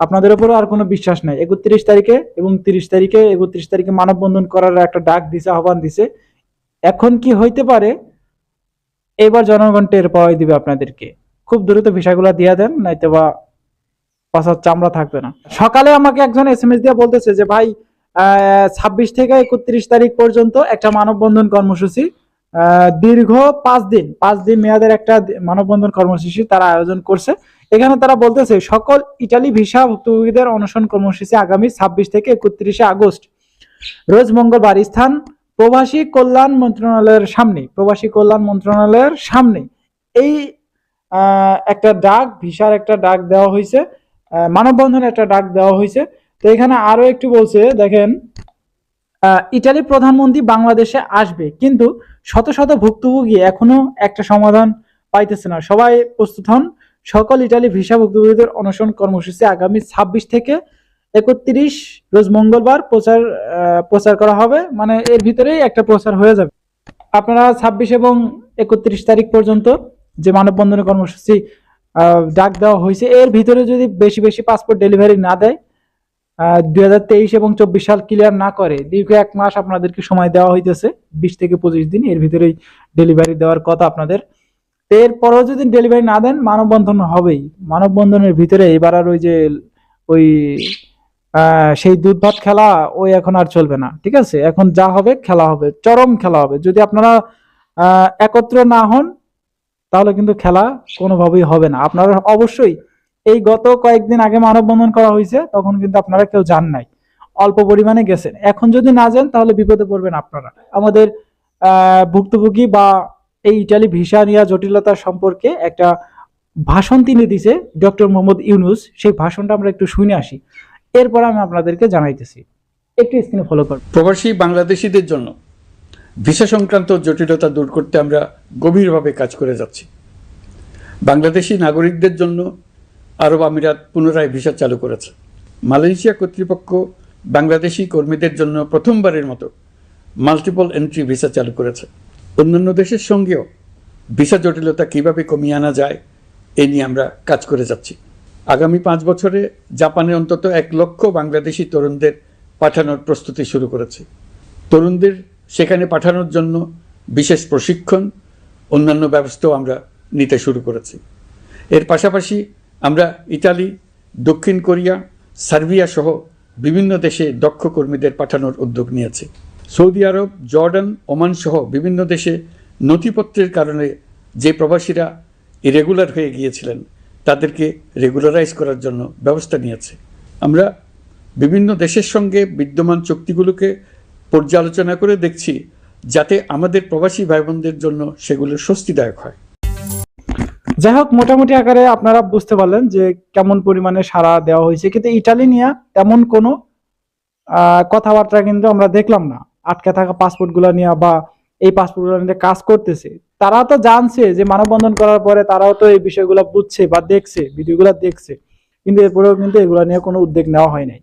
আপনাদের উপরও আর কোনো বিশ্বাস নাই। একত্রিশ তারিখে এবং তিরিশ তারিখে, একত্রিশ তারিখে মানববন্ধন করার একটা ডাক দিছে, আহ্বান দিছে। এখন কি হইতে পারে? এবার জনগণ টের পাওয়াই দিবে আপনাদেরকে। খুব দ্রুত বিষয়গুলো দিয়ে দেন নাইতো বা পাশার চামড়া থাকবে না। সকালে আমাকে একজন এস এম এস দিয়ে বলতেছে যে, ভাই ছাব্বিশ থেকে একত্রিশ তারিখ পর্যন্ত একটা মানববন্ধন কর্মসূচি দীর্ঘ পাঁচ দিন পাঁচ দিন মেয়াদের একটা মানববন্ধন কর্মসূচি তারা আয়োজন করছে। এখানে তারা বলতেছে, সকল ইটালি ভিসা ভুক্তভোগীদের অনশন কর্মসূচি আগামী ছাব্বিশ থেকে একত্রিশে আগস্ট। রোজ মঙ্গলবার স্থান, প্রবাসী কল্যাণ মন্ত্রণালয়ের সামনে, প্রবাসী কল্যাণ মন্ত্রণালয়ের সামনে। এই একটা ডাক, ভিসার একটা ডাক দেওয়া হয়েছে মানববন্ধনের একটা ডাক দেওয়া হয়েছে। তো এখানে আরও একটু বলছে, দেখেন ইটালি প্রধানমন্ত্রী বাংলাদেশে আসবে, কিন্তু শত শত ভুক্তভোগী এখনও একটা সমাধান পাইতেছে না। সবাই প্রস্তুত হন। সকল ইটালি ভিসা ভুক্তভোগীদের অনশন কর্মসূচি আগামী ছাব্বিশ থেকে একত্রিশ, রোজ মঙ্গলবার প্রচার প্রচার করা হবে। মানে এর ভিতরেই একটা প্রচার হয়ে যাবে। আপনারা ছাব্বিশ এবং একত্রিশ তারিখ পর্যন্ত যে মানববন্ধনের কর্মসূচি ডাক দেওয়া হয়েছে, এর ভিতরে যদি বেশি বেশি পাসপোর্ট ডেলিভারি না দেয় দুই হাজার তেইশ এবং চব্বিশ সাল ক্লিয়ার না করে, দীর্ঘ এক মাস আপনাদেরকে সময় দেওয়া হইতেছে, বিশ থেকে পঁচিশ দিন এর ভিতরেই ডেলিভারি দেওয়ার কথা আপনাদের এরপরেও যদি ডেলিভারি না দেন, মানববন্ধন হবেই। মানববন্ধনের ভিতরে এবার আর ওই যে, ওই সেই দুধ ভাত খেলা, ওই এখন আর চলবে না। ঠিক আছে? এখন যা হবে, খেলা হবে। চরম খেলা হবে। যদি আপনারা একত্র না হন, তাহলে কিন্তু খেলা কোনোভাবেই হবে না। আপনারা অবশ্যই এই গত কয়েকদিন আগে মানববন্ধন করা হয়েছে, তখন কিন্তু আপনারা কেউ যান নাই। অল্প পরিমাণে গেছেন। এখন যদি না যান, তাহলে বিপদে পড়বেন আপনারা। আমাদের ভুক্তভোগী বা এই ইটালি ভিসা নিয়ে জটিলতা সম্পর্কে একটা ভাষণ তিনি দিছে ডক্টর মোহাম্মদ ইউনুস। সেই ভাষণটা আমরা একটু শুনে আসি। এরপর আমি আপনাদেরকে জানাইতেছি। একটু স্ক্রিনে ফলো করুন প্রবাসী বাংলাদেশিদের জন্য ভিসা সংক্রান্ত জটিলতা দূর করতে আমরা গভীরভাবে কাজ করে যাচ্ছি। বাংলাদেশি নাগরিকদের জন্য আরব আমিরাত পুনরায় ভিসা চালু করেছে। মালয়েশিয়া কর্তৃপক্ষ বাংলাদেশি কর্মীদের জন্য প্রথমবারের মতো মাল্টিপল এন্ট্রি ভিসা চালু করেছে। অন্যান্য দেশের সঙ্গেও ভিসা জটিলতা কীভাবে কমিয়ে আনা যায়, এ নিয়ে আমরা কাজ করে যাচ্ছি। আগামী পাঁচ বছরে জাপানে অন্তত এক লক্ষ বাংলাদেশি তরুণদের পাঠানোর প্রস্তুতি শুরু করেছে। তরুণদের সেখানে পাঠানোর জন্য বিশেষ প্রশিক্ষণ, অন্যান্য ব্যবস্থাও আমরা নিতে শুরু করেছি। এর পাশাপাশি আমরা ইতালি, দক্ষিণ কোরিয়া সার্বিয়া সহ বিভিন্ন দেশে দক্ষ কর্মীদের পাঠানোর উদ্যোগ নিয়েছি। সৌদি আরব, জর্ডান, ওমান সহ বিভিন্ন দেশে নথিপত্রের কারণে যে প্রবাসীরা ইরেগুলার হয়ে গিয়েছিলেন, তাদেরকে রেগুলারাইজ করার জন্য ব্যবস্থা নিয়েছে। আমরা বিভিন্ন দেশের সঙ্গে বিদ্যমান চুক্তিগুলোকে পর্যালোচনা করে দেখছি, যাতে আমাদের প্রবাসী ভাই বোনদের জন্য সেগুলো স্বস্তিদায়ক হয়। যাই হোক, মোটামুটি আকারে আপনারা বুঝতে পারলেন যে কেমন পরিমাণে সাড়া দেওয়া হয়েছে। কিন্তু ইটালি নিয়ে তেমন কোনো কথাবার্তা কিন্তু আমরা দেখলাম না। আটকে থাকা পাসপোর্টগুলা নিয়ে বা এই পাসপোর্টগুলো নিয়ে কাজ করতেছে। তারা তো জানছে যে মানববন্ধন করার পরে তারাও তো এই বিষয়গুলো বুঝছে বা দেখছে, ভিডিওগুলো দেখছে। কিন্তু এরপরেও কিন্তু এগুলো নিয়ে কোনো উদ্যোগ নেওয়া হয় নাই।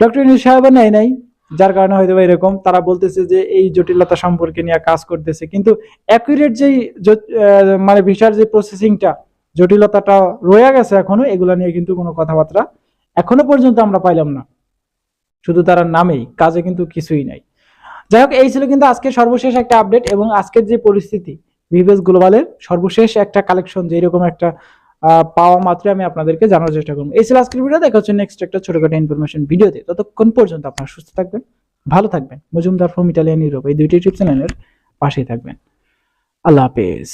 ডক্টর ইউনুস সাহেব নেয় নাই, যার কারণে হয়তো এরকম। তারা বলতেছে যে এই জটিলতা সম্পর্কে নিয়ে কাজ করতেছে। কিন্তু অ্যাকুরেট যেই মানে ভিসার যে প্রসেসিংটা জটিলতাটা রয়ে গেছে এখনও, এগুলা নিয়ে কিন্তু কোনো কথাবার্তা এখনও পর্যন্ত আমরা পাইলাম না। শুধু তারা নামেই, কাজে কিন্তু কিছুই নাই। যাই হোক, এই ছিল কিন্তু আজকে সর্বশেষ একটা আপডেট এবং আজকের যে পরিস্থিতি ভিভেস গ্লোবালের সর্বশেষ একটা কালেকশন যে এরকম একটা পাওয়া মাত্র আমি আপনাদেরকে জানার চেষ্টা করব। এই ছিল আজকের ভিডিও দেখা হচ্ছে নেক্সট একটা ছোটখাটো ইনফরমেশন ভিডিওতে ততক্ষণ পর্যন্ত আপনারা সুস্থ থাকবেন, ভালো থাকবেন। মজুমদার ফ্রম ইটালিয়ান ইউরোপ এই দুইটি ইউটিউব চ্যানেলের পাশেই থাকবেন। আল্লাহ হাফেজ।